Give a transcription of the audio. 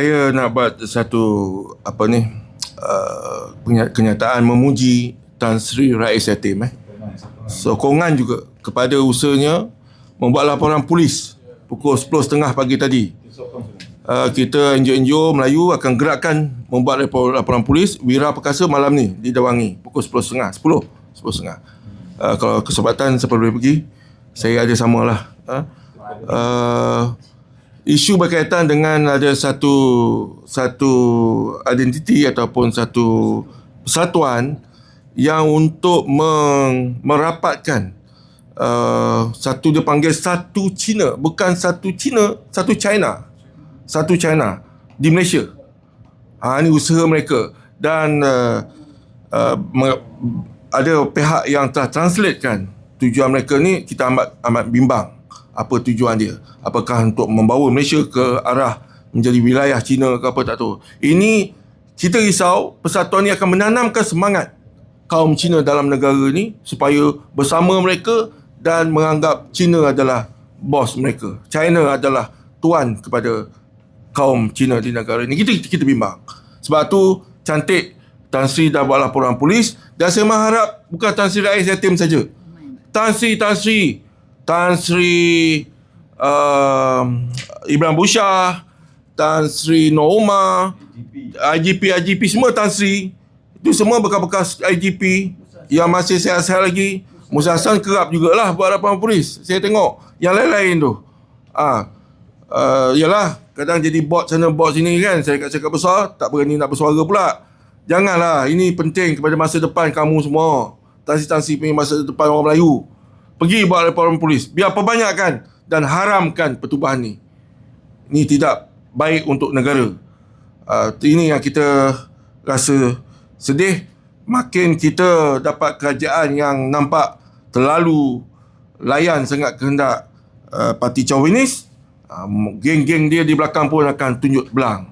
Saya nak buat satu apa ni uh, kenyataan memuji Tan Sri Rais Yatim eh. Sokongan juga kepada usahanya membuat laporan polis pukul 10.30 pagi tadi. Uh, kita NGO-NGO Melayu akan gerakkan membuat lapor, laporan polis Wira Perkasa malam ni di Dawangi pukul 10.30 10 10.30 uh, kalau kesempatan saya boleh pergi saya ada samalah uh, uh, isu berkaitan dengan ada satu satu identiti ataupun satu persatuan yang untuk meng, merapatkan uh, satu dia panggil satu Cina bukan satu Cina satu China. Satu China di Malaysia. Ha, ini usaha mereka. Dan uh, uh, ada pihak yang telah translatekan tujuan mereka ni kita amat amat bimbang apa tujuan dia? Apakah untuk membawa Malaysia ke arah menjadi wilayah Cina ke apa tak tahu. Ini kita risau persatuan ini akan menanamkan semangat kaum Cina dalam negara ni supaya bersama mereka dan menganggap Cina adalah bos mereka. China adalah tuan kepada kaum Cina di negara ini. Kita kita bimbang. Sebab tu cantik Tan Sri dah buat laporan polis dan saya mengharap bukan Tan Sri Rais Yatim saja. Tan Sri Tan Sri Tan Sri um, Ibrahim Bushah Tan Sri Nooma IGP IGP semua Tan Sri. Itu semua bekas-bekas IGP yang masih sihat-sihat lagi. Musa Hassan kerap jugalah buat laporan polis. Saya tengok yang lain-lain tu. Ah uh, yalah kadang jadi bot sana bot sini kan. Saya kat cakap besar tak berani nak bersuara pula. Janganlah ini penting kepada masa depan kamu semua. Tansi-tansi punya masa depan orang Melayu pergi buat laporan polis. Biar perbanyakkan dan haramkan pertubuhan ni. Ini tidak baik untuk negara. Uh, ini yang kita rasa sedih. Makin kita dapat kerajaan yang nampak terlalu layan sangat kehendak uh, parti Chauvinis uh, geng-geng dia di belakang pun akan tunjuk belang